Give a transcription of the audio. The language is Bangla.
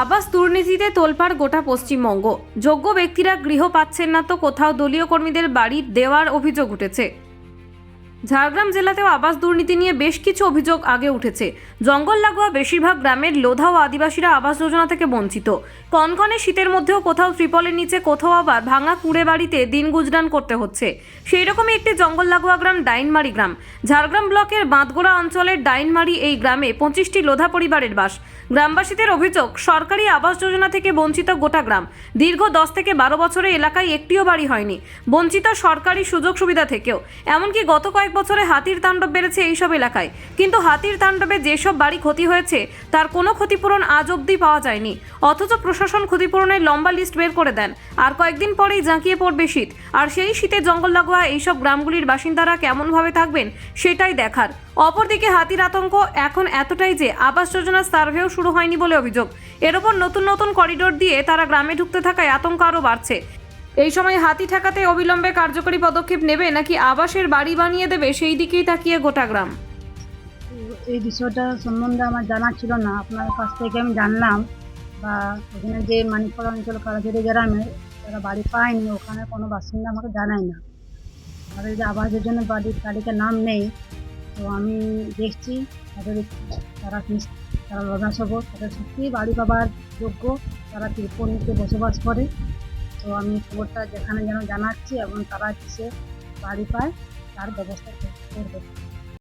আবাস দুর্নীতিতে তোলপাড় গোটা পশ্চিমবঙ্গ। যোগ্য ব্যক্তিরা গৃহ পাচ্ছেন না তো কোথাও দলীয় কর্মীদের বাড়ি দেওয়ার অভিযোগ উঠেছে। ঝাড়গ্রাম জেলাতেও আবাস দুর্নীতি নিয়ে বেশ কিছু অভিযোগ আগে উঠেছে। জঙ্গল লাগোয়া বেশিরভাগ গ্রামের লোধা ও আদিবাসীরা আবাস যোজনা থেকে বঞ্চিত। কনকনে শীতের মধ্যেও কোথাও ত্রিপলের নিচে কোথাও আবার ভাঙা কুড়ে বাড়িতে দিন গুজরান করতে হচ্ছে। সেই রকমই একটি জঙ্গল লাগোয়া গ্রাম ডাইনমারি গ্রাম। ঝাড়গ্রাম ব্লকের বাঁধগোড়া অঞ্চলের ডাইনমারি এই গ্রামে পঁচিশটি লোধা পরিবারের বাস। গ্রামবাসীদের অভিযোগ, সরকারি আবাস যোজনা থেকে বঞ্চিত গোটা গ্রাম। দীর্ঘ দশ থেকে বারো বছরে এলাকায় একটিও বাড়ি হয়নি। বঞ্চিত সরকারি সুযোগ সুবিধা থেকেও। এমনকি গত কয়েক বছরে হাতির তাণ্ডব বেড়েছে এইসব এলাকায়। কিন্তু হাতির তাণ্ডবে যেসব বাড়ি ক্ষতি হয়েছে, তার কোনো ক্ষতিপূরণ আজ অবধি পাওয়া যায়নি। অথচ প্রশাসন ক্ষতিপূরণের লম্বা লিস্ট বের করে দেন। আর কয়েকদিন পরেই জাঁকিয়ে পড়বে শীত। আর সেই শীতে জঙ্গল লাগোয়া এইসব গ্রামগুলির বাসিন্দারা কেমনভাবে থাকবেন, সেটাই দেখার। অপরদিকে হাতির আতঙ্ক এখন এতটাই যে আবাস যোজনার সার্ভেও শুরু হয়নি বলে অভিযোগ। এর ওপর নতুন নতুন করিডোর দিয়ে তারা গ্রামে ঢুকতে থাকায় আতঙ্ক আরও বাড়ছে। এই সময় হাতি ঠেকাতে অবিলম্বে কার্যকরী পদক্ষেপ নেবে নাকি আবাসের বাড়ি বানিয়ে দেবে সেই দিকেই তাকিয়ে গোটা গ্রাম? এই বিষয়টা সম্বন্ধে আমার জানা ছিল না। আপনার কাছ থেকে আমি জানলাম বা ওখানে যে মানিকপাড়া অঞ্চল কারাজুরি গ্রামে যারা বাড়ি পায়নি, ওখানে কোনো বাসিন্দা আমাকে জানায় না। তাদের যে আবাস যোজনা বাড়ির তালিকার নাম নেই, তো আমি দেখছি তাদের তারা তারা লদাসব তাদের সত্যিই বাড়ি পাবার যোগ্য, তারা ত্রিপণীতে বসবাস করে। তো আমি খবরটা যেখানে যেন জানাচ্ছি এবং তারা কিসে বাড়ি পায় তার ব্যবস্থা করবে।